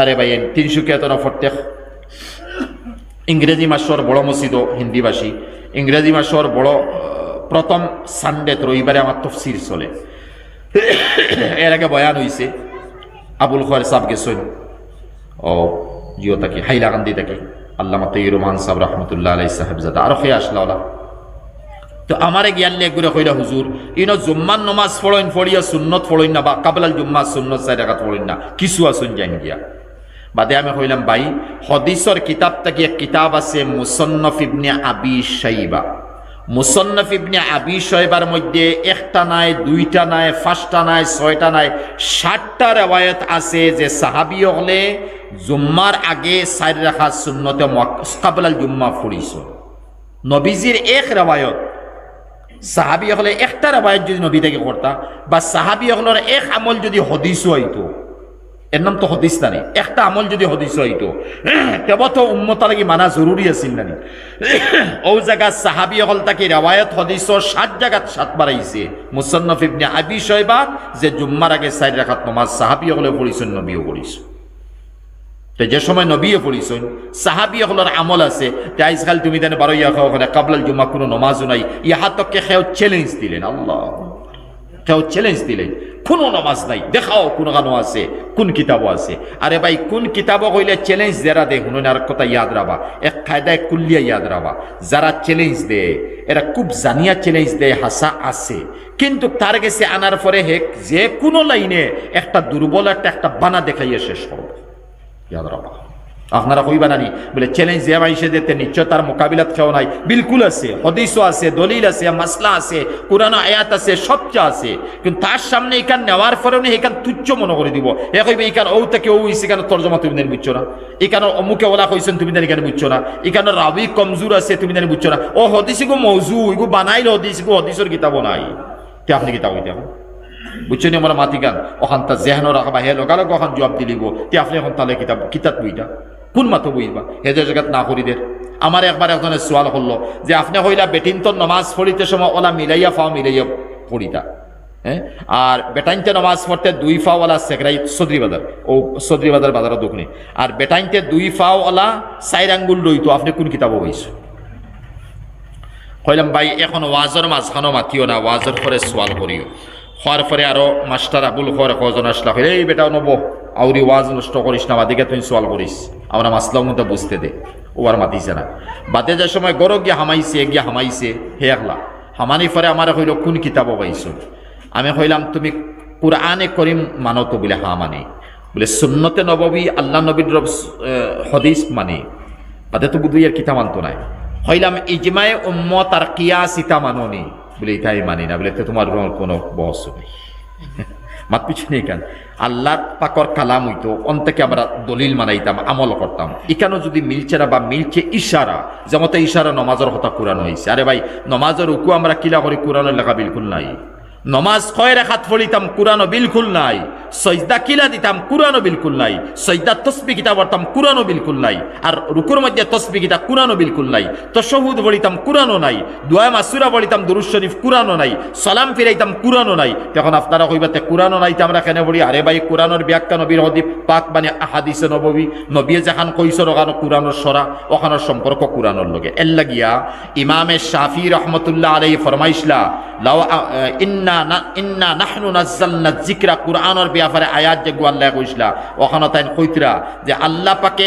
আরে ভাই তিনশুকিয়া তো প্রত্যেক ইংরেজি মাসর বড় মসজিদ হিন্দি ভাষী ইংরেজি মাসর বড় প্রথম সানডে রবিবারে আমার তফসির চলে। এর আগে বয়ান হইছে, আবুল খোয়ার সাহ গেছেন ও জিও থাকি হাইলাকান্দি থাকি আল্লামা তৈর রহমান সাহেব রহমতুল্লাহ আলাই সাহেবজাদা। আরও খেয়ে আসলা তো আমারে জ্ঞান লেখ করে কইলা হুজুর, ইন জুম্মান নমাজ পড়ইন, পড়িয়া সুন্নত পড়ইন না বা কাবলাল জুম্মা সুন্নত চাই রাখাত পড়ইন না কিছু আসুন জান গিয়া। বাদে আমি কইলাম ভাই, হদিসর কিতাব থেকে এক কিতাব আছে মুসন্নফ ইবনে আবি শাইবা। মুসন্নফ ইবনে আবি শৈবার মধ্যে একটা নাই, দুইটা নাই, পাঁচটা নাই, ছয়টা নাই ষাটটা রেওয়ায়ত আছে যে সাহাবি হলে জুম্মার আগে সাইড রাখা সুন্নতে কাবলাল জুম্মা ফুরিছ নবীজির এক রেওয়ায়ত। সাহাবি হলে একটা রেওয়ায়ত যদি নবী থেকে করতা, বা সাহাবি হলের এক আমল যদি হদিস হইতো। এর নাম তো হদিস নানি একটা আমল যদি হদিস হইতো তেব তো উম্মতা লাগি মানা জরুরি আছিল নানি ও জায়গা সাহাবি হল তাকে রেওয়ায়ত হদিস সাত জায়গাত সাত বাড়াইছে মুসন্নফ ইবনে আবি শৈবা যে জুম্মার আগে সাইড রাখাত নমাজ সাহাবি হলে পড়িছেন নবীও পড়িছেন তো যে সময় নবীও পড়িছেন সাহাবি হলের আমল আছে। তে আজকাল তুমি দেন বারো ইয়া খাও ওখানে কাবলাল জুম্মা কোনো নমাজও নাই। ইহাতকে খেও চ্যালেঞ্জ দিলেন, আল্লাহ কেউ চ্যালেঞ্জ দিলেন। কোনো নামাজ নাই। দেখাও কোন গানো আছে, কোন কিতাবও আছে। আরে ভাই, কোন কিতাবও কইলে চ্যালেঞ্জ যারা দে, শুনুন আর কথা ইয়াদ রাবা। এক কায়দায় কুল্লিয়া ইয়াদ রাবা। যারা চ্যালেঞ্জ দেয় এরা খুব জানিয়া চ্যালেঞ্জ দেয় হাসা আছে। কিন্তু তার কাছে আনার পরে হেক যে কোনো লাইনে একটা দুর্বল একটা একটা বানা দেখাইয়া শেষ করব। ইয়াদ রাবা। আপনারা কইবা নানি, বলে চ্যালেঞ্জ যে মাইসে দিতে নিশ্চয় তার মোকাবিলাত কেউ নাই। বিলকুল আছে, হদিসও আছে, দলিল আছে, মাসলা আছে, কোরআন আয়াত আছে, সবচা আছে। কিন্তু তার সামনে এখান নেওয়ার পরে উনি এখান তুচ্ছ মনে করে দিব। এ কইবে এখান ও থেকে ও ইসে কেন তর্জমা তুমি দেন বুঝছ না? এখানে অমুকে ওলা কইছেন তুমি দেন এখানে বুঝছ না? এখানে রাবি কমজোর আছে তুমি দেন বুঝছ না? ও হদিসিগো মৌজু এগু বানাইল হদিসিগো হদিসের কিতাবও নাই। তে আপনি কিতাব হইতে এখন বুঝছ নি আমার মাতি গান? ওখান তা জেহানো রাখবা হে লগালগ ওখান জবাব দিলিব তে আপনি এখন তাহলে কিতাব কিতাব বইটা? কোন মাতো বইবা? হেদের জায়গাত না করিদের। আমার একবার একজনের সোয়াল করল যে, আপনি হইলা বেটিন নমাজ পড়িতে সময় ওলা মিলাইয়া ফাও মিলাইয়া পড়িতা। হ্যাঁ আর বেটাইনতে নমাজ পড়তে দুই ফাও ওলা সেকরাই সদরি বাজার, ও সদরি বাজার বাজারও দোকানে। আর বেটাইনতে দুই ফাও ওলা সাইর আঙ্গুল লইতো। আপনি কোন কিতাবও বইছো? কইলাম, ভাই, এখন ওয়াজর মাঝখানো মাতিও না, ওয়াজর পরে সোয়াল করিও। হওয়ার পরে আরও মাস্টার আবুল খর কজন আসলা হইলে এই বেটা নব আউরি ওয়াজ নষ্ট করিস না, বাদিকে তুই সোয়াল করিস আমরা মাসলাম মতো বুঝতে দে ও আর মাতিছে না বাদে যে সময় গরো গিয়া হামাইছে গিয়া হামাইছে, হে একলা। হামানি পরে আমার হইল কোন কিতাব পাইছো? আমি কইলাম, তুমি কোরআনে করিম মানো তো বলে হা মানে। বলে, সুন্নতে নববী, আল্লাহ নবীর হদিস মানে। বাদে তো বুধুইয়ের কিতাব মানতো নাই। হইলাম ইজমায়ে উম্মত আর কিয়াস ইতা মাননি। বলে এটাই মানি না, বলে এতে তোমার কোনো বস নেই। মাত পিছনে কেন? আল্লাহ পাকর কালাম হইতো, অন্তকে আমরা দলিল মানাইতাম, আমল করতাম। এখানেও যদি মিলছে না বা মিলছে ইশারা যেমতে ইশারা নমাজের কথা কোরআন হয়েছে আরে ভাই, নমাজের উকু আমরা কিলা করি কোরআনের লেখা বিলকুল নাই। নমাজ কয় রেখাত ফলিতাম কোরআনও বিলকুল নাই। সজদা কিলা দিতাম, কোরআনও বিলকুল নাই। সজদা তসবি কিতা বলতাম কোরআনও বিলকুল নাই। আর রুকুর মধ্যে তসবি কিতা, কোরআনও বিলকুল নাই। তশহুদ বলিতাম কোরআনও নাই। দোয়া মাসুরা বলিতাম দুরুজ শরীফ, কোরআনও নাই। সালাম ফিরাইতাম, কোরআনও নাই। তখন আপনারা কইবাতে, কোরআনও নাই আমরা কেন বলি আরে ভাই, কোরআনের ব্যাখ্যা নবীর হদিপ পাক মানে আহাদিসে নববী। নবীয়ে যেখান কইসর ওখানে কোরআনের সরা, ওখানের সম্পর্ক কোরআনের লগে। এর লাগিয়া ইমামে শাফি রহমতুল্লাহ আলাই ফরমাইসলা লাও ইন্না ইন্না নাহনু নাজ্জালনা যিকরা কোরআনের ব্যাপারে আয়াত যে আল্লাহ কইসলা ওখানে তাই কইতরা যে আল্লাহ পাকে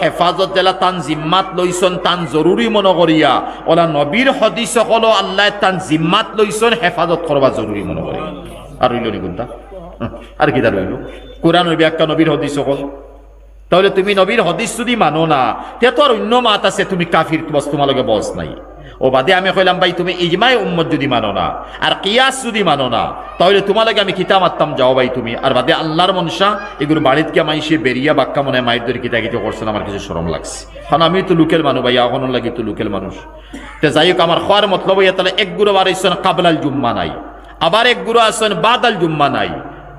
হেফাজত জেলা তান জিম্মাত লইছন তান জরুরি মনে করিয়া, ওলা নবীর হদিস সকলো তান জিম্মাত লইছন হেফাজত করবা জরুরি মনে করিয়া। আর রইল নি আর কি তার রইল? কোরআনের ব্যাখ্যা নবীর হদিস সকল তাহলে তুমি নবীর হদিস যদি মানো না তে তো আর অন্য মাত আছে, তুমি কাফির তোমালোকে বস নাই। ও বাদে আমি কইলাম, ভাই, তুমি ইজমাই উম্মত যদি মানো না, আর কিয়াস যদি মানো না, তাহলে তোমালোকে আমি কিতা মারতাম যাও ভাই তুমি। আর বাদে আল্লাহর মনসা এগুলো বাড়িতে গিয়ে মাইসে বেরিয়া বাক্কা মনে মায়ের ধরে কিতা কিতা করছেন, আমার কিছু সরম লাগছে। কারণ আমি তো লোকেল মানুষ, ভাই এখন লাগি তো লোকেল মানুষ। তে যাই হোক, আমার খোয়ার মতলব তাহলে এক গুরু বার কাবলাল জুম্মা নাই, আবার এক গুরু আসেন বাদাল জুম্মা নাই।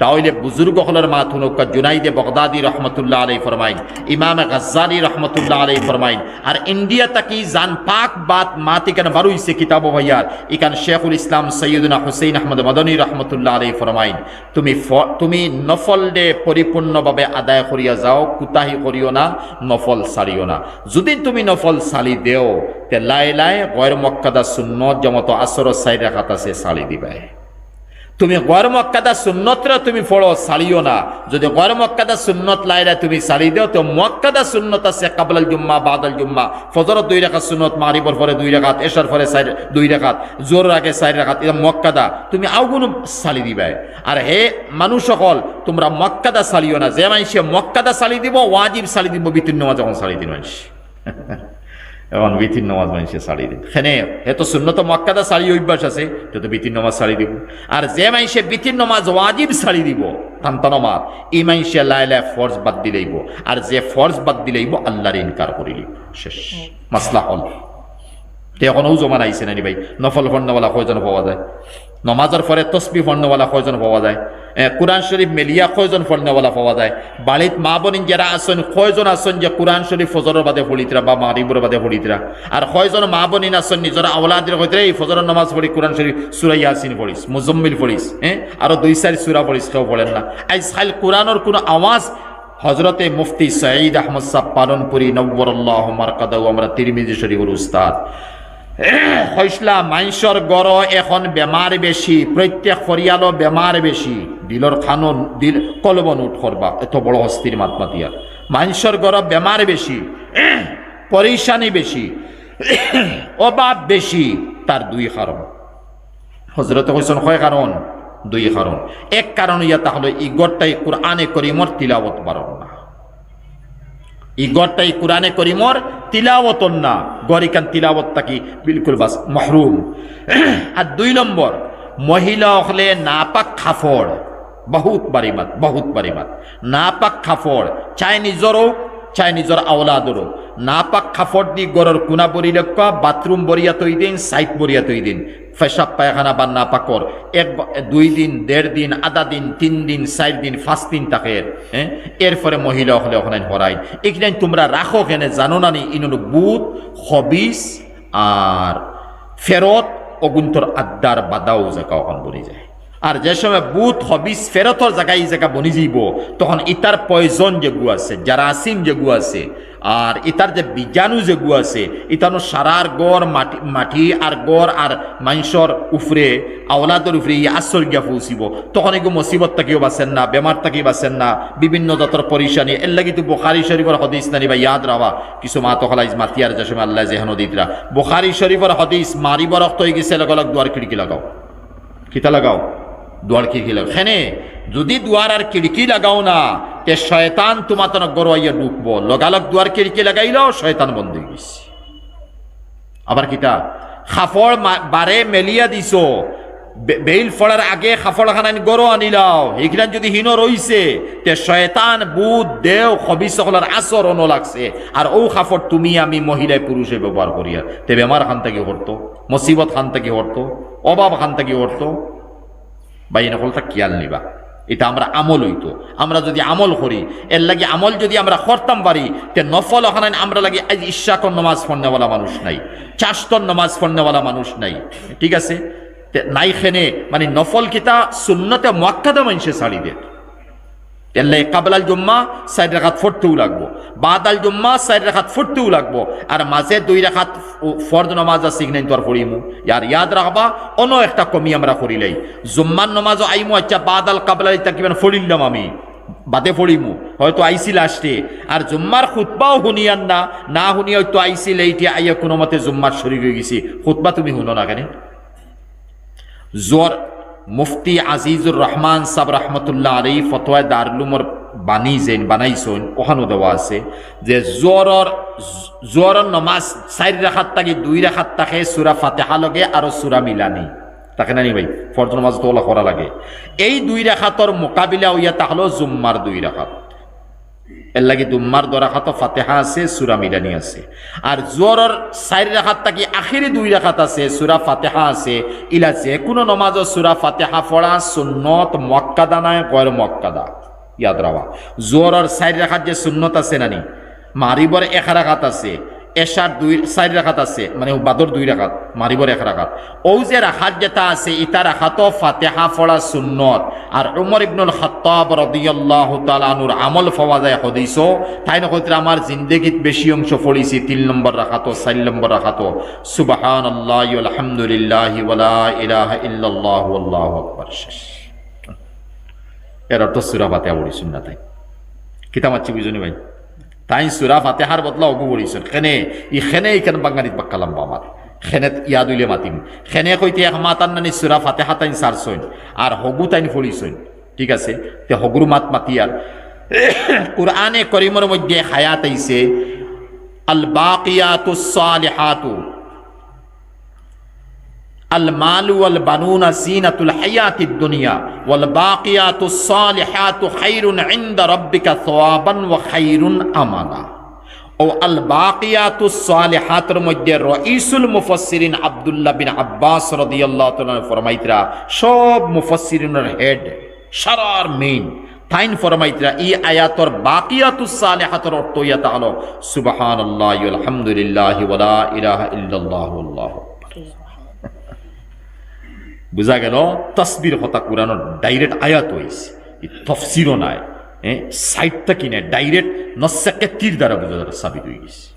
তাহলে বুজুর্গ হলের মা থুনকা জুনাইদে বগদাদি রহমতুল্লাহ আলাই ফরমাইন, ইমাম গাজ্জালি রহমতুল্লাহ আলাই ফরমাইন, আর ইন্ডিয়া তাকি জান পাক বাত মাত ইকান বারুইছে কিতাব ভাইয়ার, ইকান শেখুল ইসলাম সৈয়দুনা হুসেইন আহমদ মদনী রহমতুল্লাহ আলাই ফরমাইন। তুমি তুমি নফল ডে পরিপূর্ণভাবে আদায় করিয়া যাও, কুতাহি করিও না, নফল সারিও না। যদি তুমি নফল সালি দেও, তে লাই লাই গয়ের মক্কাদা সুন্নত যেমত আসর সাইড রাখাত আছে সালি দিবাই তুমি গর মক্কাদা সুন্নতরা তুমি ফড়ো সালিও না। যদি গর মক্কাদা সুন্নত লাইরা তুমি সালি দেও, তো মক্কাদা সুন্নত আছে কাবলাল জুম্মা, বাদাল জুম্মা। ফজর দুই রাখাত সুন্নত মারিবর পরে দুই রাখাত, এশার পরে সাইড দুই রাখাত জোর আগে সাইড রাখাত এটা মক্কাদা। তুমি আউগুনো সালি দিবাই আর হে মানুষ সকল তোমরা মক্কাদা সালিও না। যে মানুষে মক্কাদা সালি দিব, ওয়াজিব সালি দিব, বিতীর্ণ যখন সালি দিন মানুষ এখন বিতির নমাজ মানুষে শাড়ি দিব। হ্যাঁ এত শূন্যত মক্কাদা শাড়ি অভ্যাস আছে তো তো বিতির নামাজ শাড়ি দিব। আর যে মানুষে বিতির নামাজ ওয়াজিব শাড়ি দিব, তান্ত নমাজ, এই মানুষে লাই লাই ফর্জ বাদ দিলেইব আর যে ফর্জ বাদ দিলেইব আল্লাহর ইনকার করিলিব শেষ। মাসলা হল। তে এখনও জমা নাইছে নানি ভাই? নফল ফর্ণওয়ালা কয়জন পাওয়া যায়? নমাজের পরে তসবি ফর্ণওয়ালা কয়জন পাওয়া যায়। কোরআন শরীফ মেলিয়া কয়জন ফর্ণওয়ালা পাওয়া যায়। বাড়িত মা বোনিন যারা আসন কয়জন আসন যে কোরআন শরীফ ফজরের বাদে পড়িতরা বা মারিবর বাদে পড়িতরা আর কয়জন মা বোনিন আসন নিজের আওলাদের হইতে এই ফজরের নামাজ পড়ি কোরআন শরীফ সুরা ইয়াসিন পড়িস মুজম্মিল পড়িস হ্যাঁ আরও দুই চারি সুরা পড়িস কেউ পড়েন না। আজ খাইল কোরআনের কোনো আওয়াজ হজরতে মুফতি সঈদ আহমদ সাহ পালনপুরি নব্বরল্লাহ মার্কাদাও আমরা তিরমিজি শরীফুর উস্তাদ। হইসলা মাইসর গড় এখন বেমার বেশি প্রত্যেক ফরিয়ালো বেমার বেশি দিলর খানন দিল কলবন উঠ করবা এত বড় হস্তির মাত মাতিয়া। মাইসর গড় বেমার বেশি পরিশানি বেশি অভাব বেশি তার দুই কারণ হজরত হইসন কয় কারণ দুই কারণ এক কারণ ইয়া তাহলে ই গড়টাই কোরআনে করিমর তিলাবত বারণ না ই গড়টাই কোরআনে করিমর তিলাওয়াতন না। গরিকান তিলাওয়াত তাকি বিলকুল বাস মহরুম। আর দুই নম্বর, মহিলা হলে নাপাক খাফড়। বহুত বারিমাত বহুত বারিমাত নাপাক খাফড়, চাই নিজরও, চাই নিজর আওলাদরও। নাপাক খাফড় দি গড়র কোনা বরি লেখা বাথরুম বরিয়া তৈ দিন সাইট বরিয়া তৈ দিন পেশাব পায়খানা বা না পাকর। এক দুই দিন, দেড় দিন, আধা দিন, তিন দিন, চার দিন, পাঁচ দিন তাকে হ্যাঁ? এরপরে মহিলা হলে ওখানে হরাই এখানে তোমরা রাখো কেনে জানো না নি ইনুন বুথ হবিস আর ফেরত, অগুন্তর আড্ডার বাদাও জায়গা ওখান বলে যায়। আর যে সময় বুথ, হবিস ফেরতর জায়গায় এই জায়গা বনি যাইব, তখন ইতার পয়জন যেগু আছে, জারাসিম যেগু আছে, আর ইতার যে বীজাণু যেগু আছে, ইতানো সারার গড়, মাটি মাটি আর গড় আর মাংসর উফরে, আওলাদর উফরে ই আশ্চর্য পৌঁছিব। তখন এগু মুসিবত তাকিও বাঁচেন না, বেমার তাকি বাঁচেন না, বিভিন্ন জাতর পরিশানি, এর লাগি তো বোখারি শরীফর হদিস নানি বা ইয়াদ রাবা কিছু মা তখলাই মাতিয়ার যে সময় আল্লাহ যেহেন দিতরা। বোখারি শরীফর হদিস, মারিব রক্ত হয়ে গেছে লগ লগ দুয়ার খিড়কি লাগাও। কিতা লাগাও। দুয়ার খিড়কি লাগাও সেনে যদি দুয়ার আর খিড়কি লাগাও না, তে শয়তান তোমার তন গরোয়াইয়া ঢুকবো লগালগ দুয়ার খিড়কি লাগাইলেও শয়তান বন্ধ হয়ে গেছে। আবার খাফড় মা- বারে মেলিয়া দিছ। বেইল ফড়ার আগে খাফড় খানান গরো আনিলাও। এইখান যদি হীন রইছে তে শয়তান বুধ দেও খবি সকলের আচরণ লাগছে। আর ও খাফড় তুমি আমি মহিলায় পুরুষে ব্যবহার করিয়া তে বেমার খান থেকে হরতো মুসিবত খান থেকে হরতো অভাব খান থেকে হরতো বা এই নকলটা কিয়াল নিবা। এটা আমরা আমল হইতো। আমরা যদি আমল করি, এর লাগে আমল যদি আমরা করতাম পারি, তে নফল ওখানে আমরা লাগে আজ ইশাকর নমাজ পড়নেওয়ালা মানুষ নাই চাষতর নমাজ পড়নেওয়ালা মানুষ নাই। ঠিক আছে? নাই খেনে মানে নফল কিতা শূন্যতে মক্কাদা মানুষে ছাড়ি দে এল্লাই কাবলাল জুম্মা সাইড রেখাত ফুটতেও লাগবো। বাদাল জুম্মা সাইড রেখাত ফুটতেও লাগবো। আর মাঝে দুই রেখাত ফর্দ নমাজ আছে ইগনাইন তোর পড়িমু। ইয়ার ইয়াদ রাখবা, অন্য একটা কমি আমরা করিলাই। জুম্মান নমাজ আইমু আচ্ছা বাদাল কাবলাল ইতা কিমান ফড়িলাম আমি। বাদে পড়িমু। হয়তো আইসি লাস্টে আর জুম্মার খুতবাও শুনিয়ান না। না শুনি হয়তো আইসিল এইটি আইয়া কোনো মতে জুম্মার শরীর হয়ে গেছি। খুতবা তুমি শুনো না কেন? জোর মুফতি আজিজুর রহমান সাব রহমতুল্লাহ আলী ফতোয়া দারলুমর বানিয়েছেন, বানাইছেন ওখানো দেওয়া আছে যে জোরর জোরর নমাজ চারি রাখার তাকে দুই রাখার তাকে সুরা ফাতেহা লগে আর সুরা মিলানি। তাকে নানি ভাই, ফরজ নমাজ তো ওলা করা লাগে। এই দুই রাখাতর মোকাবিলা হইয়া তাহলেও জুম্মার দুই রেখাত। এর লাগি দুম্মার দরা খাত ফাতেহা আছে, সুরা মিরানি আছে। আর জোরর চারি রাখাত থাকি আখিরি দুই রাখাত আছে, সুরা ফাতেহা আছে। ইলা যে কোনো নমাজ সুরা ফাতেহা ফড়া সুন্নত মক্কাদা নাই গয়ের মক্কাদা। ইয়াদ রাওয়া। জোরর চারি রাখাত যে সুন্নত আছে নানি মারিবর এক রাখাত আছে এশার দুই, চারি রাখাত আছে মানে বাদর দুই রাখাত, মারিবর এক রাখাত। ও যে রাখাত যেটা আছে ইটা রাখাত ফাতেহা ফড়া সুন্নত। আর উমর ইবনুল খাত্তাব রাদিয়াল্লাহু তাআলা আনুর আমল পাওয়া যায় হদিস তাই না কইতে আমার জিন্দেগিত বেশি অংশ পড়িছি, তিন নম্বর রাখাত চার নম্বর রাখাত সুবহানাল্লাহি আলহামদুলিল্লাহি ওয়ালা ইলাহা ইল্লাল্লাহু আল্লাহু আকবার, শেষ। এর অর্থ সূরা ফাতিহা পড়িছুন না তাই কিতা মাচ্ছি বুঝুনি ভাই? তাই সুরা ফাতেহার বদলা অগু বলিছেন খেনে, ই খেনে ইখান বাঙালিত বাক্কালাম আমার খেনে ইয়াদ উইলে মাতিম। খেনে কইতে, এক মাতান নানি সুরা ফাতেহা তাইন সারছইন আর হগু তাইন ফড়িছইন ঠিক আছে? তে হগুর মাত মাতি আর কোরআনে করিমর মধ্যে হায়াত আইছে, আল বাকিয়াতু সালিহাতু আল মালু আল বানুনা জিনাতুল হায়াতিদ দুনিয়া ওয়াল বাকিয়াতুস সালিহাতু খায়রুন ইনদা রাব্বিকা সওয়াবান ওয়া খায়রুন আমানা ও আল বাকিয়াতুস সালিহাতের মধ্যে রঈসুল মুফাসসিরিন আব্দুল্লাহ বিন আব্বাস রাদিয়াল্লাহু তাআলা ফরমাইতরা, সব মুফাসসিরিনের হেড সারার মেইন ফাইন ফরমাইতরা ই আয়াতর বাকিয়াতুস সালিহাতের অর্থ ইয়াতা আলো সুবহানাল্লাহি আলহামদুলিল্লাহি ওয়া লা ইলাহা ইল্লাল্লাহু আল্লাহু। বুঝা গেল, তসবির হতা কোরআনের ডাইরেক্ট আয়াত হয়েছে তফসিরও নাই হ্যাঁ সাইডটা কিনে ডাইরেক্ট নসাকে তীর দ্বারা বোঝা দ্বারা সাবিত হয়ে গেছে।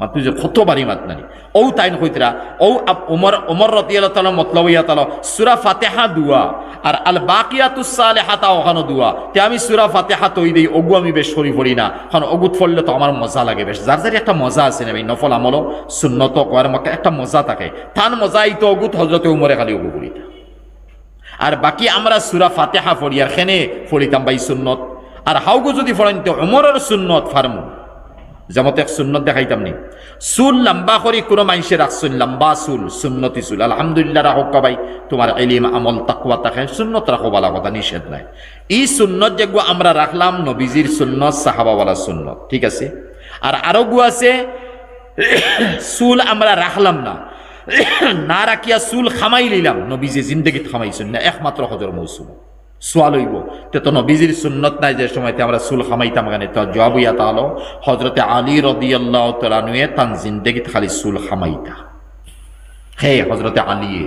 মাত্র যে কত বাড়ি মাত নানি ও তাইন কইতরা ও ওমর ওমর রতিয়াল তালা মতলব ইয়া তালা সুরা ফাতেহা দুয়া আর আল বাকিয়াতুস সালেহাতা ওখানো দুয়া তে আমি সুরা ফাতেহা তৈ দেই ওগু আমি বেশ সরি পড়ি না। কারণ অগুত ফললে তো আমার মজা লাগে বেশ। যার যার একটা মজা আছে না ভাই, নফল আমলো, সুন্নত কয়ার মক্কা একটা মজা থাকে। তান মজা এই তো অগুত হজরতে উমরে খালি ওগু পড়িতা আর বাকি আমরা সুরা ফাতেহা ফড়ি আর খেনে ফড়িতাম বাই সুন্নত। আর হাউগু যদি ফড়েন তো উমরের সুন্নত ফার্মু যেমন এক সুন্নত দেখাইতাম নি। চুল লম্বা করে কোনো মানুষের রাখছেন লম্বা চুল, সুন্নতি চুল। আলহামদুলিল্লাহ রাখো ভাই তোমার এলিম আমল তাকুয়া তাকে সুন্নত রাখো বলা কথা, নিষেধ নাই। এই সুন্নত যেগুলো আমরা রাখলাম নবীজির সুন্নত সাহাবাওয়ালা সুন্নত, ঠিক আছে? আর আরও গু আছে, চুল আমরা রাখলাম না। না রাখিয়া চুল খামাই লইলাম, নবীজি জিন্দগিত খামাইছেন না একমাত্র হজর মৌসুম সোয়া লইব। তে তো নবীজির সুন্নত নাই যে সময়তে আমরা চুল খামাইতাম গানে। তো জবাব ইয়া তাহলো হজরতে আলী রদিয়াল্লাহ তালানুয়ে তান জিন্দগিত খালি চুল খামাইতা। হে হজরতে আলিয়ে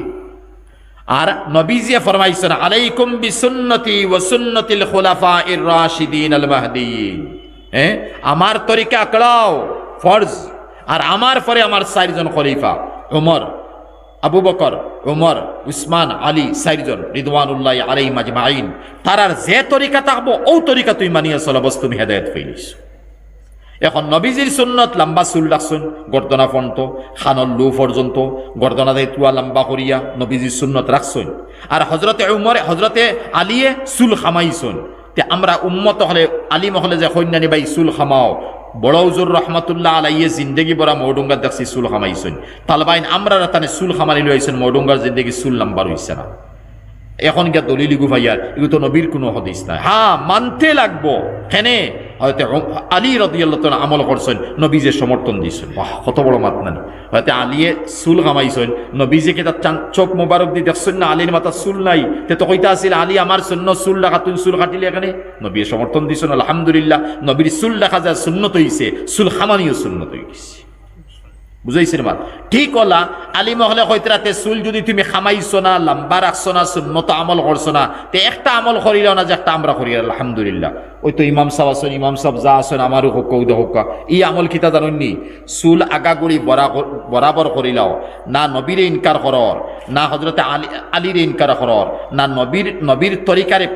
আর নবীজিয়া ফরমাইছেন, আলাইকুম বিসুন্নতি ওয়া সুন্নতিল খুলাফা ইর রাশিদিন আল মাহদিয়িন। হ্যাঁ আমার তরিকা আকড়াও ফরজ। আর আমার পরে আমার চারজন খলিফা ওমর আবু বকর ওমর উসমান, আলী চারিজন রিদওয়ানুল্লাহ আলাই মাজমাইন তারার যে তরিকা থাকব ও তরিকা তুই মানিয়া চলাবস তুমি হেদায়ত ফেলিস এখন নবীজির সুন্নত, লম্বা চুল রাখছুন, গর্দনা ফন্ত খানল লু পর্যন্ত, গর্দনা দেয় তুয়া লম্বা করিয়া নবীজির সুন্নত রাখছুন। আর হজরতে উমরে হজরতে আলিয়ে চুল খামাইছুন। তে আমরা উম্মত হলে আলিম হলে যে সৈন্যানী বাই চুল খামাও বড় উজুর রহমতুল্লাহ আলাইয়ে জিন্দগি বরা মৌডুঙ্গার দেখছি চুল খামাইছেন তালবাইন আমরা তানে চুল খামারি লইছেন, মৌডুঙ্গার জিন্দগি চুল নাম্বার হইছে না। এখন গিয়া দলিল গুফাইয়ার এগুলো তো নবীর কোনো হদিস নাই। হ্যাঁ মানতে লাগবো। হেনে হয়তো আলী রদিয়াল্লাহ আমল করছেন নবীজে সমর্থন দিয়েছেন। বাহ, কত বড় মাত নানি হয়তো আলিয়ে চুল কামাইছেন নবীজে কে তার চোখ মোবারক দিয়ে দেখছেন না আলীর মাথা চুল নাই? তে তো কইতা আছিল, আলী আমার শূন্য চুল রাখা তুই চুল কাটিলে এখানে? নবী সমর্থন দিয়েছেন, আলহামদুলিল্লাহ, নবীর চুল রাখা যায় শূন্যত হইছে, চুল খামানিও শূন্যত হয়ে গেছে বুঝাইছেন মাত ঠিক হলা আলী মহলে হয়তরাতে চুল যদি তুমি খামাইছো না, লম্বা রাখছো না সুন্নত আমল করছ না, তে একটা আমল করিলাও না যে একটা আমরা করি আলহামদুলিল্লাহ। ওই তো ইমাম সাহেব আসুন ইমাম সাহেব যা আসুন আমারও হোক কৌদ হোক ই আমল কিতা জানুননি চুল আগাগুড়ি বরাবর করিলাও না নবীরে ইনকার করর না হজরতে আলী আলীরে ইনকার করর না নবীর নবীর তরিকারে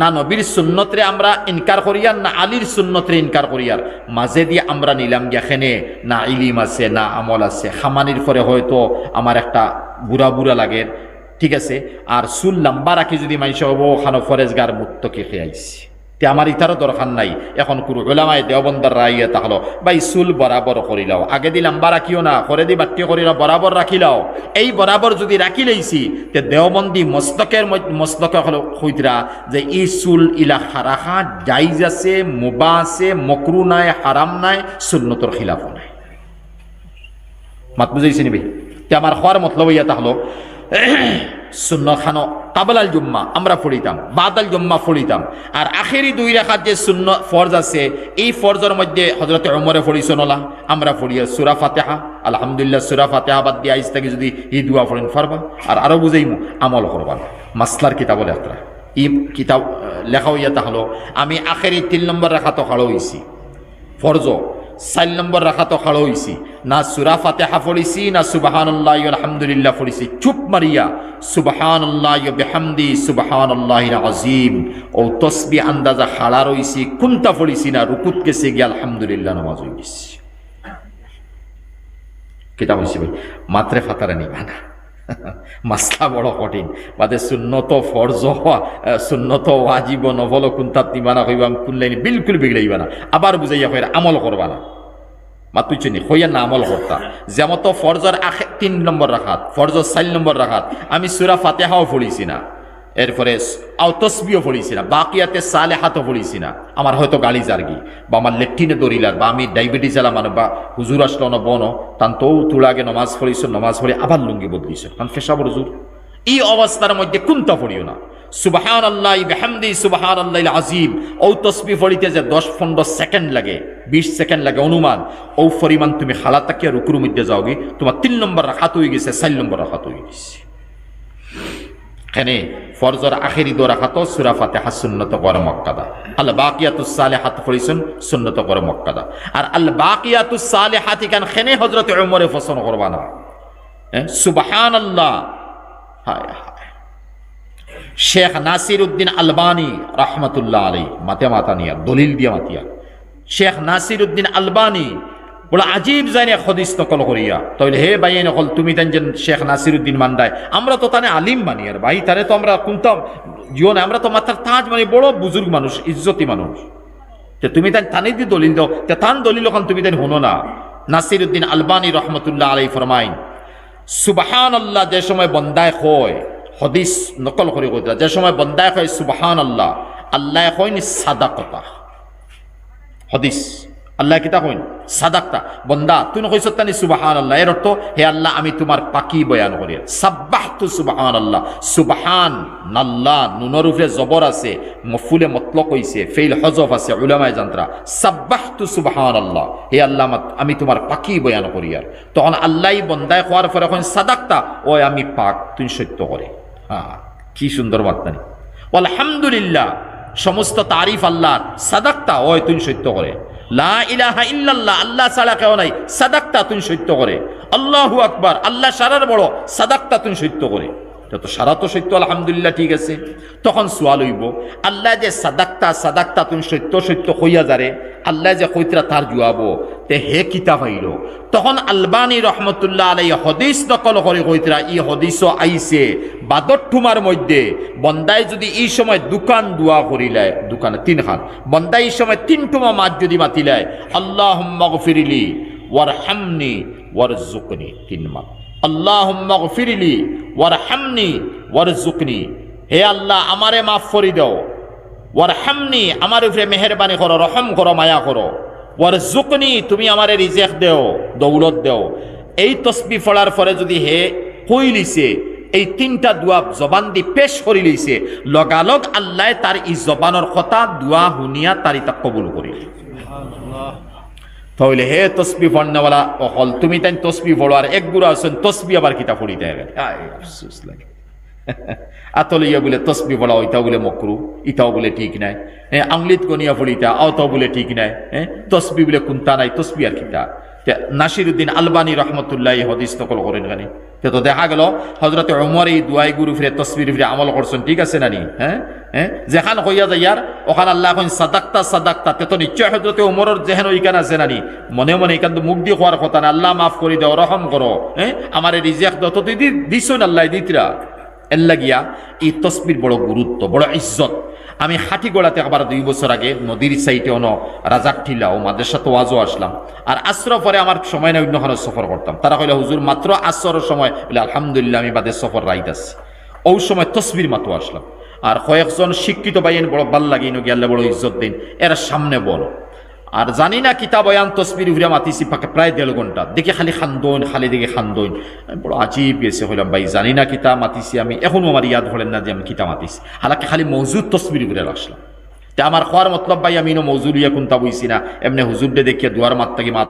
না নবীর সুন্নতরে আমরা ইনকার করিয়ার না আলীর সুন্নতরে ইনকার করিয়ার মাঝে দিয়ে আমরা নিলাম গেখেনে না ইলিম আছে, না আমল আছে, খামানির পরে হয়তো আমার একটা বুড়া বুড়া লাগে, ঠিক আছে? আর চুল লম্বা রাখি যদি মানুষ হব, ওখানে ফরেজগার মুক্ত কে খেয়াইছি তে আমার ইতারও দরকার নাই। এখন কোনো ওলামায় দেওবন্দার রাইয়ে তাহলো বাই চুল বরাবর করিলাও আগে দিলাম বা রাখিও না করে দি বাট্টি করিলাও বরাবর রাখিলাও এই বরাবর যদি রাখি লইছি, তে দেওবন্দি মস্তকের মস্তকে হলো হইতরা যে এই চুল ইলা হারাখা জাইজ আছে, মুবা আছে, মকরু নাই, হারাম নাই, সুন্নতর খিলাফ নাই। মাত বুঝাইছে নিবি? তে আমার হওয়ার মতলব ইয়া তাহলো শূন্য খানো, কাবলাল জুম্মা, আমরা ফড়িতাম বাদাল জুম্মা ফড়িতাম আর আখেরি দুই রেখার যে শূন্য ফরজ আছে, এই ফরজের মধ্যে হজরত অমরে ফড়িছ নলা, আমরা ফড়িয়া সুরা ফাতেহা, আলহামদুলিল্লাহ সুরা ফাতেহা বাদ দিয়ে আইস থেকে যদি এই দুয়া ফড়েন ফারবা আর আরও বুঝাইমু আমল করবা মাসলার কিতাব লেখরা ই কিতাব লেখা হইয়া তাহলো আমি আখেরি তিন নম্বর রেখা তো হাড়ো হইছি ফরজ চার নম্বর রাখাতো খাড় হইছি। না সুরা ফাতেহা ফড়িছি না সুবাহান্লাহ আলহামদুলিল্লাহ ফড়িছি চুপ মারিয়া সুবাহান্লাহ বেহামদি সুবাহান্লাহ আজিম ও তসবি আন্দাজা খাড়া রইছি কুন্তা ফড়িছি না, রুকুত গেছে গিয়ে আলহামদুলিল্লাহ নামাজ হয়ে গেছি কেটা হয়েছি ভাই, মাত্রে ফাতারা নিবা না মাসলা বড় কঠিন। বাদে সুন্নত ফরজ হওয়া সুন্নত ওয়াজিব নভল কুন্তাত নিবা না হইবা কুনলাইনি বিলকুল বিগড়াইবা না। আবার বুঝাইয়া কইরা আমল করবা না। মাতুইছেনি হইয়া না আমল করতা। যেমত ফরজর আখে তিন নম্বর রাখাত, ফরজর চার নম্বর রাখাত। আমি সুরা ফাতেহাও ফুড়িছি না। এরপরে তসবিও পড়িছি না, বাকিয়াতে সালে হাতও পড়িছি না। আমার হয়তো গাড়ি জার্গি, বা আমার লেট্রিনে দৌড়িলার বা আমি ডায়াবেটিস এলাম মানে বা হুজুর আসলো না বন, তান তো তুলাগে নমাজ পড়িছ, নমাজ পড়ি আবার লুঙ্গি বদলিছ কারণ ফেসাবর হুজুর। এই অবস্থার মধ্যে কোনটা পড়িও না। সুবাহান আল্লাহ বেহামদি সুবাহান আল্লাহ আজিম ও তসবি ফড়িতে যে দশ পনেরো সেকেন্ড লাগে, বিশ সেকেন্ড লাগে অনুমান ও পরিমাণ তুমি হালা তাকিয়া রুকুর মধ্যে যাওগে, তোমার তিন নম্বর রাখাত হয়ে গেছে, চার নম্বর রাখাত হয়ে গেছে। এখানে ফরজর আখেরি দো রাখাত সুরা ফাতেহা, সুন্নত করে মক্কাদা। আল বাকিয়াতুস সালেহাত পড়িছেন সুন্নত করে মক্কাদা। আর আল বাকিয়াতুস সালেহাত ইখান খেনে হজরত উমরে পছন্দ করবা না? সুবাহান আল্লাহ শেখ নাসির উদ্দিন আলবানি রহমতুল্লাহ আলী মাতে মাতা নিয়া, দলিল দিয়া মাতিয়া। শেখ নাসির উদ্দিন আলবানি বলে, আজীব জানে খদিস নকল করিয়া। তাহলে হে ভাই নকল তুমি তেন যেন শেখ নাসির উদ্দিন মান্ডায় আমরা তো তানে আলিম মানি, আর ভাই তানে তো আমরা কোনটা জীবন আমরা তো মাত্র তাজ মানে বড় বুজুর্গ মানুষ, ইজ্জতি মানুষ। তে তুমি তাই তানে দি দলিল দাও, তে তান দলিল ওখান তুমি তাই হনো না। নাসির উদ্দিন আলবানি রহমতুল্লাহ আলাই ফরমাইন সুবাহান আল্লাহ যে সময় বন্দায় হয়, হদিস নকল করে কইতা, যে সময় বন্দায় হয় সুবাহান আল্লাহ আল্লাহ হয়নি সাদা কথা হদিস। আল্লাহ কিতা কইন? সাদাকতা। বন্দা, তুই কইছ তানি সুবাহান আল্লাহ এর অর্থ, হে আল্লাহ, আমি তোমার পাকি বয়ান করি। সাব্বাহতু সুবাহান আল্লাহ সুবাহান নাল্লাহ নুনের উপরে জবর আছে, মফুলে মতলক কইছে ফেইল হজফ আছে, উলামায় জান্ত্রা। সাব্বাহতু সুবাহান আল্লাহ হে আল্লাহ আমি তোমার পাকি বয়ান করি আর। তখন আল্লাহ বন্দায় হওয়ার পরে এখন সাদাকতা ও আমি পাক তুই সত্য করে। হ্যাঁ কি সুন্দর বার্তানি আলহামদুলিল্লাহ সমস্ত তারিফ আল্লাহর সাদাক্তা ওই তুই সত্য করে। লা ইলাহা ইল্লাল্লাহ, আল্লাহ ছাড়া কেউ নাই সাদাক্তা তুই সত্য করে। আল্লাহু আকবার, আল্লাহ সারার বড় সাদাক্তা তুই সত্য করে। যত সারা তো সত্য, আলহামদুলিল্লাহ, ঠিক আছে। তখন সোয়াল হইব, আল্লাহ যে সাদাক্তা সাদাক্তা তুমি সত্য সত্য হইয়া যারে, আল্লাহ যে কইতরা তার জুয়াবো, তে হে কিতাব হইল। তখন আলবানী রহমতুল্লাহ আলাই হদিস নকল করে কইতরা ই হদিস আইছে বাদর ঠুমার মধ্যে, বন্দায় যদি এই সময় দোকান দুয়া করিলায়, দোকানে তিন খান বন্দায় এই সময় তিন টুমা মাছ যদি মাতিলায় আল্লাহ ফিরিলি ওয়ার হামনি ওয়ার জুকনি তিন মাস আল্লাহুম্মা গফিরলি, ওয়ারহামনি ওয়ারজুকনি হে আল্লাহ, আমারে মাফ করি দাও। ওয়ারহামনি, আমার উপরে মেহরবানি করো, রহম করো, মায়া করো। ওয়ারজুকনি তুমি আমারে রিজেক দেও, দৌলত দেও। এই তসবি ফলার পরে যদি হে কই লিছে, এই তিনটা দোয়া জবান দি পেশ কৰি লইছে লগালগ আল্লাহ তার ই জবানৰ কথা, দোয়া শুনিয়া তার ইতা কবুল করিল তাহলে হে তসবি পড়নেওয়ালা, অহল, তুমি তাই তসবি পড়ো, আর এক গুড়া আছেন, তসবি আবার কিতা পড়িতে হবে। আফসুস লাগে। আতল ইয়া বলে, তসবি পড়া, ওইটাও বলে মকরু, ইটাও বলে ঠিক নাই। হ্যাঁ আংলিত গনিয়া পড়িতা, আওতাও বলে ঠিক নাই। হ্যাঁ তসবি বলে কুন্তা নাই, তসবি আর কিতা নাসিরুদ্দিন আলবানী রহমতুল্লাহ হদিস নকল করেন গানি তে দেখা গেল হজরতে অমর এই দুয়াই গুরু ফিরে, তসবির ফিরে আমল করছেন, ঠিক আছে নানি? হ্যাঁ? হ্যাঁ? যেখান হইয়া যায় ইয়ার, ওখান আল্লাহ এখন সাদাক্তা সাদাক্তা। তে তো নিশ্চয় হজরতে অমরের যেহেন ওইখান আছে নানি? মনে মনে এখান তো মুখ দিয়ে হওয়ার কথা না, আল্লাহ মাফ করে দাও, রহম করো। হ্যাঁ? আমার এই রিজেক দাও, তো তুই দিস আল্লাহ, দিতরা। এর লাগিয়া এই তসবির বড় গুরুত্ব, বড় ইজ্জত। আমি হাটিগোড়াতে আবার দুই বছর আগে নদীর সাইটে অন রাজার ঠিলা ও মাদ্রাসা তো আসলাম। আর আশ্রয় পরে আমার সময় না অন্য সফর করতাম। তারা কইলে, হুজুর, মাত্র আশ্রয়ের সময়। বলে, আলহামদুলিল্লাহ, আমি বাদে সফর রাইত আসছি ওই সময় তসবির মাতো আসলাম। আর কয়েকজন শিক্ষিত বাইন বড় ভালো লাগিন গেলে বড় ইজ্জত দিন, এরা সামনে বড়। আর জানি না কিতাব অয়ান তসবির উড়ে মাতিছি প্রায় দেড় ঘণ্টা। দেখি খালি খান্দইন, খালি দেখে খান্দইন। বড় আজীব গেছে, হইলাম ভাই, জানি না কিতা মাতিছি আমি। এখনও আমার ইয়াদ হলেন না যে আমি কিতা মাতিছি। হালাকি খালি মজুদ তসবির উড়ে রাখলাম তা আমার খোয়ার মতলব ভাই, আমি মজুর ইয়া কোনটা বইছি না। এমনি হুজুরডে দেখিয়া দুয়ার মাত্তাকি মাত